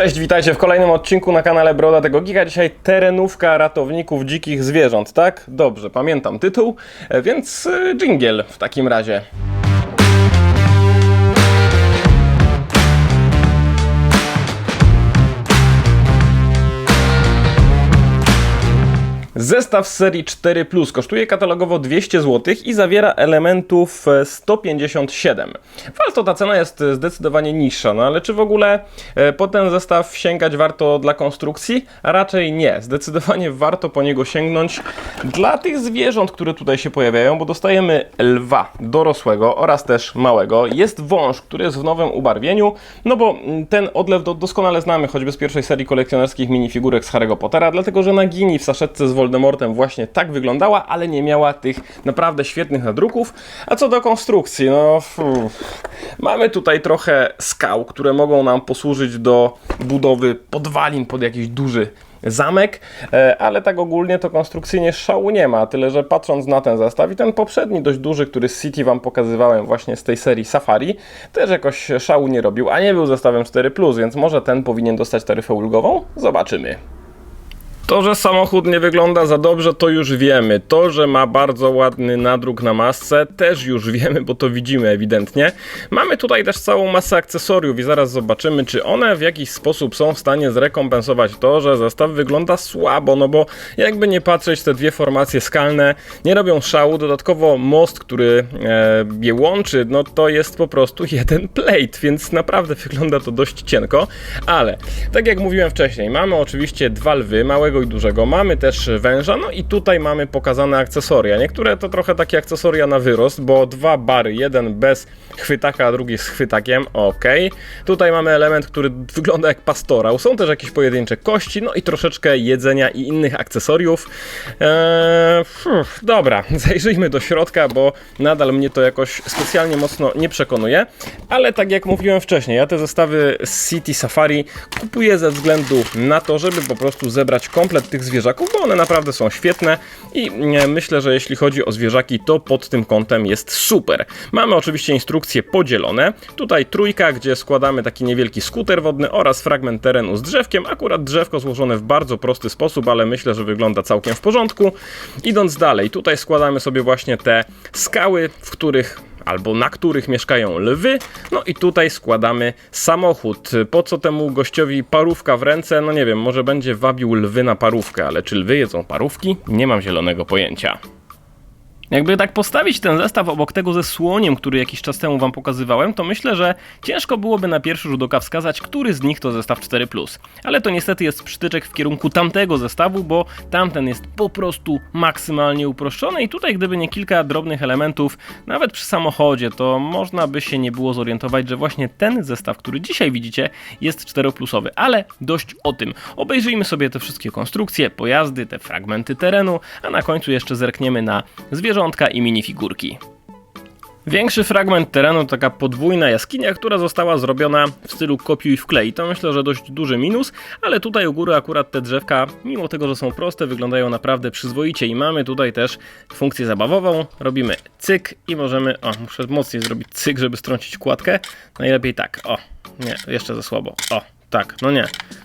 Cześć, witajcie w kolejnym odcinku na kanale Broda tego Giga. Dzisiaj terenówka ratowników dzikich zwierząt, tak? Dobrze, pamiętam tytuł, e, więc e, dżingiel w takim razie. Zestaw z serii 4 Plus kosztuje katalogowo 200 zł i zawiera elementów e, 157. Walto ta cena jest e, zdecydowanie niższa, no ale czy w ogóle e, po ten zestaw sięgać warto dla konstrukcji? Raczej nie. Zdecydowanie warto po niego sięgnąć dla tych zwierząt, które tutaj się pojawiają, bo dostajemy lwa dorosłego oraz też małego. Jest wąż, który jest w nowym ubarwieniu, no bo mm, ten odlew do, doskonale znamy choćby z pierwszej serii kolekcjonerskich minifigurek z Harry'ego Pottera, dlatego że Nagini w saszetce z Voldemortem właśnie tak wyglądała, ale nie miała tych naprawdę świetnych nadruków. A co do konstrukcji, no fu, mamy tutaj trochę skał, które mogą nam posłużyć do budowy podwalin pod jakiś duży zamek, e, ale tak ogólnie to konstrukcyjnie szału nie ma, tyle że patrząc na ten zestaw i ten poprzedni dość duży, który z City Wam pokazywałem właśnie z tej serii Safari, też jakoś szału nie robił, a nie był zestawem 4+, więc może ten powinien dostać taryfę ulgową? Zobaczymy. To, że samochód nie wygląda za dobrze, to już wiemy. To, że ma bardzo ładny nadruk na masce, też już wiemy, bo to widzimy ewidentnie. Mamy tutaj też całą masę akcesoriów i zaraz zobaczymy, czy one w jakiś sposób są w stanie zrekompensować to, że zestaw wygląda słabo, no bo jakby nie patrzeć, te dwie formacje skalne nie robią szału. Dodatkowo most, który e, je łączy, no to jest po prostu jeden plate, więc naprawdę wygląda to dość cienko, ale tak jak mówiłem wcześniej, mamy oczywiście dwa lwy, małego i dużego. Mamy też węża, no i tutaj mamy pokazane akcesoria. Niektóre to trochę takie akcesoria na wyrost, bo dwa bary, jeden bez chwytaka, a drugi z chwytakiem, ok. Tutaj mamy element, który wygląda jak pastorał. Są też jakieś pojedyncze kości, no i troszeczkę jedzenia i innych akcesoriów. Eee, fuf, dobra, zajrzyjmy do środka, bo nadal mnie to jakoś specjalnie mocno nie przekonuje, ale tak jak mówiłem wcześniej, ja te zestawy z City Safari kupuję ze względu na to, żeby po prostu zebrać komplet tych zwierzaków, bo one naprawdę są świetne i e, myślę, że jeśli chodzi o zwierzaki, to pod tym kątem jest super. Mamy oczywiście instrukcje podzielone. Tutaj trójka, gdzie składamy taki niewielki skuter wodny oraz fragment terenu z drzewkiem. Akurat drzewko złożone w bardzo prosty sposób, ale myślę, że wygląda całkiem w porządku. Idąc dalej, tutaj składamy sobie właśnie te skały, w których albo na których mieszkają lwy. No i tutaj składamy samochód. Po co temu gościowi parówka w ręce? No nie wiem, może będzie wabił lwy na parówkę, ale czy lwy jedzą parówki? Nie mam zielonego pojęcia. Jakby tak postawić ten zestaw obok tego ze słoniem, który jakiś czas temu wam pokazywałem, to myślę, że ciężko byłoby na pierwszy rzut oka wskazać, który z nich to zestaw 4. Ale to niestety jest przytyczek w kierunku tamtego zestawu, bo tamten jest po prostu maksymalnie uproszczony i tutaj gdyby nie kilka drobnych elementów, nawet przy samochodzie, to można by się nie było zorientować, że właśnie ten zestaw, który dzisiaj widzicie, jest 4 ale dość o tym. Obejrzyjmy sobie te wszystkie konstrukcje, pojazdy, te fragmenty terenu, a na końcu jeszcze zerkniemy na zwierzątka i minifigurki. Większy fragment terenu taka podwójna jaskinia, która została zrobiona w stylu kopiuj wklej. To myślę, że dość duży minus, ale tutaj u góry akurat te drzewka, mimo tego, że są proste, wyglądają naprawdę przyzwoicie i mamy tutaj też funkcję zabawową. Robimy cyk i możemy, o, muszę mocniej zrobić cyk, żeby strącić kładkę. Najlepiej tak, o, nie, jeszcze za słabo, o, tak, no nie.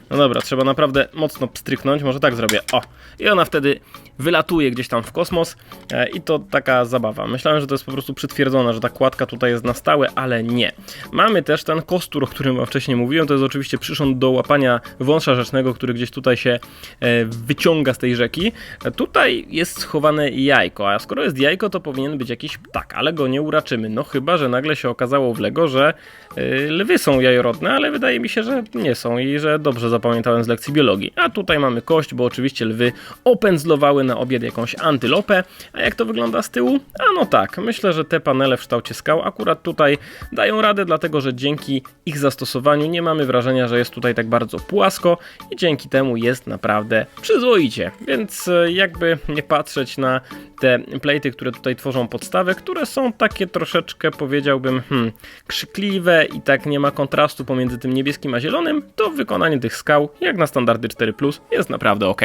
No dobra, trzeba naprawdę mocno pstryknąć, może tak zrobię, o. I ona wtedy wylatuje gdzieś tam w kosmos e, i to taka zabawa. Myślałem, że to jest po prostu przytwierdzone, że ta kładka tutaj jest na stałe, ale nie. Mamy też ten kostur, o którym wam wcześniej mówiłem, to jest oczywiście przyrząd do łapania wąsza rzecznego, który gdzieś tutaj się e, wyciąga z tej rzeki. E, tutaj jest schowane jajko, a skoro jest jajko, to powinien być jakiś ptak, ale go nie uraczymy. No chyba, że nagle się okazało w Lego, że e, lwy są jajorodne, ale wydaje mi się, że nie są i że dobrze zapamiętałem z lekcji biologii. A tutaj mamy kość, bo oczywiście lwy opędzlowały na obiad jakąś antylopę. A jak to wygląda z tyłu? A no tak, myślę, że te panele w kształcie skał akurat tutaj dają radę, dlatego że dzięki ich zastosowaniu nie mamy wrażenia, że jest tutaj tak bardzo płasko i dzięki temu jest naprawdę przyzwoicie. Więc e, jakby nie patrzeć na te plejty, które tutaj tworzą podstawę, które są takie troszeczkę powiedziałbym hmm, krzykliwe i tak nie ma kontrastu pomiędzy tym niebieskim a zielonym, to wykonanie tych skał, jak na standardy 4, jest naprawdę ok.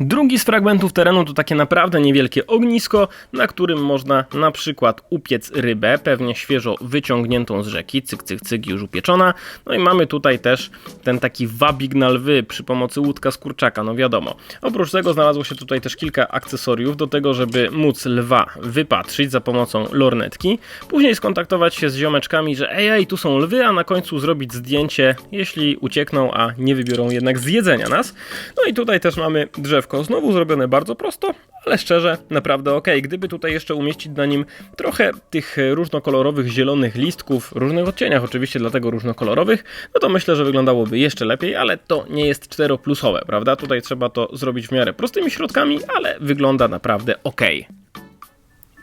Drugi z fragmentów terenu to takie naprawdę niewielkie ognisko, na którym można na przykład upiec rybę, pewnie świeżo wyciągniętą z rzeki, cyk, cyk, cyk, już upieczona. No i mamy tutaj też ten taki wabik na lwy przy pomocy łódka z kurczaka, no wiadomo. Oprócz tego znalazło się tutaj też kilka akcesoriów do tego, żeby móc lwa wypatrzyć za pomocą lornetki. Później skontaktować się z ziomeczkami, że ej, ej, tu są lwy, a na końcu zrobić zdjęcie, jeśli uciekną, a nie wybiorą jednak zjedzenia nas. No i tutaj też mamy drzewko, znowu zrobione bardzo prosto, ale szczerze, naprawdę ok. Gdyby tutaj jeszcze umieścić na nim trochę tych różnokolorowych zielonych listków, różnych odcieniach oczywiście, dlatego różnokolorowych, no to myślę, że wyglądałoby jeszcze lepiej, ale to nie jest 4-plusowe, prawda? Tutaj trzeba to zrobić w miarę prostymi środkami, ale wygląda naprawdę ok.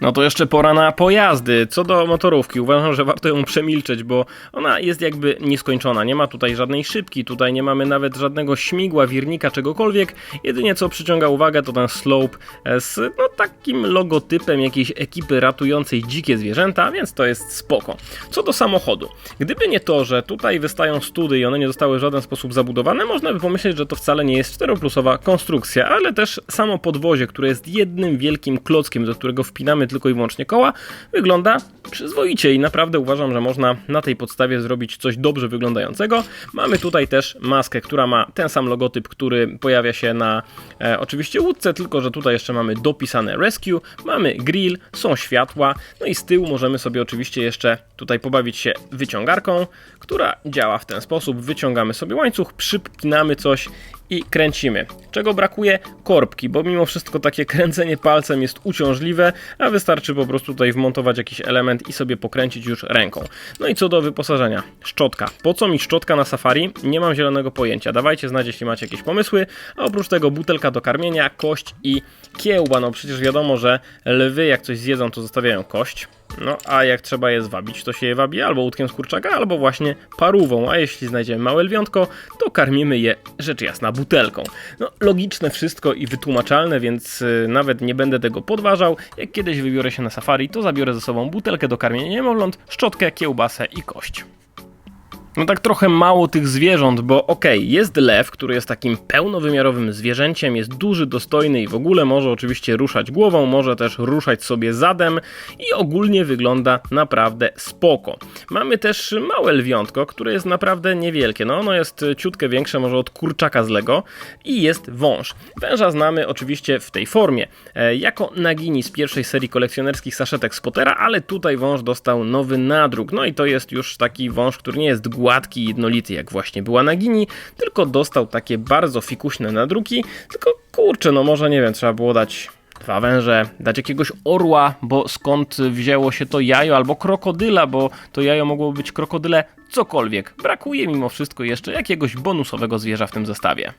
No to jeszcze pora na pojazdy. Co do motorówki, uważam, że warto ją przemilczeć, bo ona jest jakby nieskończona. Nie ma tutaj żadnej szybki, tutaj nie mamy nawet żadnego śmigła, wirnika, czegokolwiek. Jedynie co przyciąga uwagę to ten slope z no, takim logotypem jakiejś ekipy ratującej dzikie zwierzęta, więc to jest spoko. Co do samochodu. Gdyby nie to, że tutaj wystają study i one nie zostały w żaden sposób zabudowane, można by pomyśleć, że to wcale nie jest 4-plusowa konstrukcja, ale też samo podwozie, które jest jednym wielkim klockiem, do którego wpinamy tylko i wyłącznie koła, wygląda przyzwoicie i naprawdę uważam, że można na tej podstawie zrobić coś dobrze wyglądającego. Mamy tutaj też maskę, która ma ten sam logotyp, który pojawia się na e, oczywiście łódce, tylko że tutaj jeszcze mamy dopisane Rescue, mamy grill, są światła, no i z tyłu możemy sobie oczywiście jeszcze tutaj pobawić się wyciągarką, która działa w ten sposób. Wyciągamy sobie łańcuch, przypinamy coś i kręcimy. Czego brakuje? Korbki, bo mimo wszystko takie kręcenie palcem jest uciążliwe, a wystarczy po prostu tutaj wmontować jakiś element i sobie pokręcić już ręką. No i co do wyposażenia. Szczotka. Po co mi szczotka na safari? Nie mam zielonego pojęcia. Dawajcie znać, jeśli macie jakieś pomysły. A oprócz tego butelka do karmienia, kość i kiełba. No przecież wiadomo, że lwy jak coś zjedzą, to zostawiają kość. No a jak trzeba je zwabić, to się je wabi albo łódkiem z kurczaka, albo właśnie parówą, a jeśli znajdziemy małe lwiątko, to karmimy je rzecz jasna butelką. No logiczne wszystko i wytłumaczalne, więc y, nawet nie będę tego podważał. Jak kiedyś wybiorę się na safari, to zabiorę ze sobą butelkę do karmienia niemowląt, szczotkę, kiełbasę i kość. No tak trochę mało tych zwierząt, bo okej, okay, jest lew, który jest takim pełnowymiarowym zwierzęciem, jest duży, dostojny i w ogóle może oczywiście ruszać głową, może też ruszać sobie zadem i ogólnie wygląda naprawdę spoko. Mamy też małe lwiątko, które jest naprawdę niewielkie, no ono jest ciutkę większe może od kurczaka z Lego i jest wąż. Węża znamy oczywiście w tej formie, e, jako nagini z pierwszej serii kolekcjonerskich saszetek Spottera, ale tutaj wąż dostał nowy nadruk, no i to jest już taki wąż, który nie jest gładki i jednolity, jak właśnie była Nagini, tylko dostał takie bardzo fikuśne nadruki, tylko kurczę, no może nie wiem, trzeba było dać dwa węże, dać jakiegoś orła, bo skąd wzięło się to jajo, albo krokodyla, bo to jajo mogło być krokodyle, cokolwiek. Brakuje mimo wszystko jeszcze jakiegoś bonusowego zwierza w tym zestawie.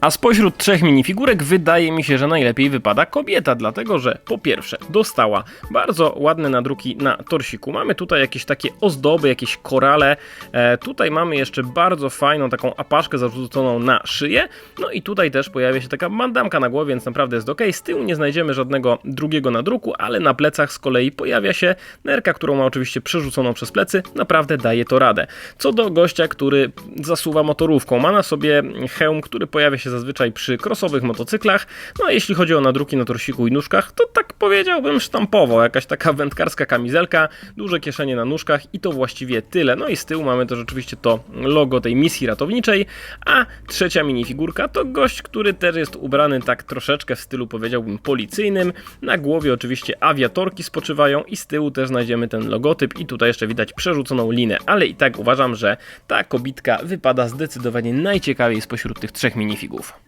A spośród trzech minifigurek wydaje mi się, że najlepiej wypada kobieta, dlatego że po pierwsze dostała bardzo ładne nadruki na torsiku. Mamy tutaj jakieś takie ozdoby, jakieś korale. E, tutaj mamy jeszcze bardzo fajną taką apaszkę zarzuconą na szyję. No i tutaj też pojawia się taka bandamka na głowie, więc naprawdę jest ok. Z tyłu nie znajdziemy żadnego drugiego nadruku, ale na plecach z kolei pojawia się nerka, którą ma oczywiście przerzuconą przez plecy. Naprawdę daje to radę. Co do gościa, który zasuwa motorówką, ma na sobie hełm, który pojawia się się zazwyczaj przy crossowych motocyklach. No a jeśli chodzi o nadruki na torsiku i nóżkach, to tak powiedziałbym sztampowo, jakaś taka wędkarska kamizelka, duże kieszenie na nóżkach i to właściwie tyle. No i z tyłu mamy też oczywiście to logo tej misji ratowniczej, a trzecia minifigurka to gość, który też jest ubrany tak troszeczkę w stylu powiedziałbym policyjnym. Na głowie oczywiście awiatorki spoczywają i z tyłu też znajdziemy ten logotyp i tutaj jeszcze widać przerzuconą linę, ale i tak uważam, że ta kobitka wypada zdecydowanie najciekawiej spośród tych trzech Move.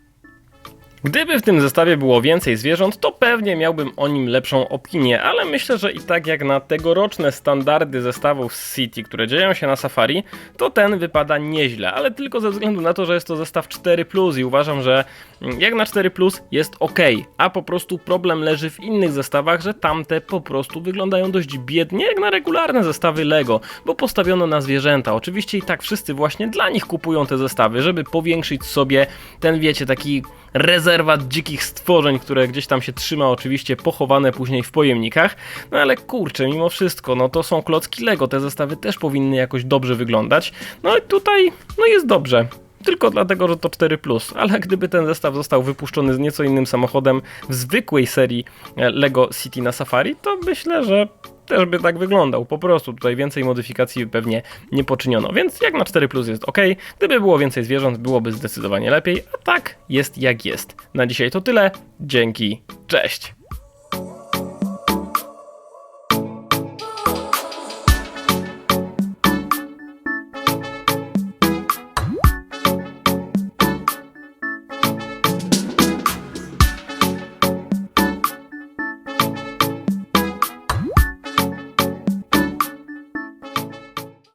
Gdyby w tym zestawie było więcej zwierząt, to pewnie miałbym o nim lepszą opinię, ale myślę, że i tak jak na tegoroczne standardy zestawów z City, które dzieją się na Safari, to ten wypada nieźle, ale tylko ze względu na to, że jest to zestaw 4 i uważam, że jak na 4 jest ok, a po prostu problem leży w innych zestawach, że tamte po prostu wyglądają dość biednie jak na regularne zestawy Lego, bo postawiono na zwierzęta. Oczywiście i tak wszyscy właśnie dla nich kupują te zestawy, żeby powiększyć sobie ten wiecie taki rezerwat dzikich stworzeń, które gdzieś tam się trzyma, oczywiście pochowane później w pojemnikach. No ale kurczę, mimo wszystko, no to są klocki Lego, te zestawy też powinny jakoś dobrze wyglądać. No i tutaj, no jest dobrze. tylko dlatego, że to 4, ale gdyby ten zestaw został wypuszczony z nieco innym samochodem w zwykłej serii e, Lego City na Safari, to myślę, że też by tak wyglądał. Po prostu tutaj więcej modyfikacji pewnie nie poczyniono, więc jak na 4 jest ok. Gdyby było więcej zwierząt, byłoby zdecydowanie lepiej, a tak jest jak jest. Na dzisiaj to tyle. Dzięki, cześć!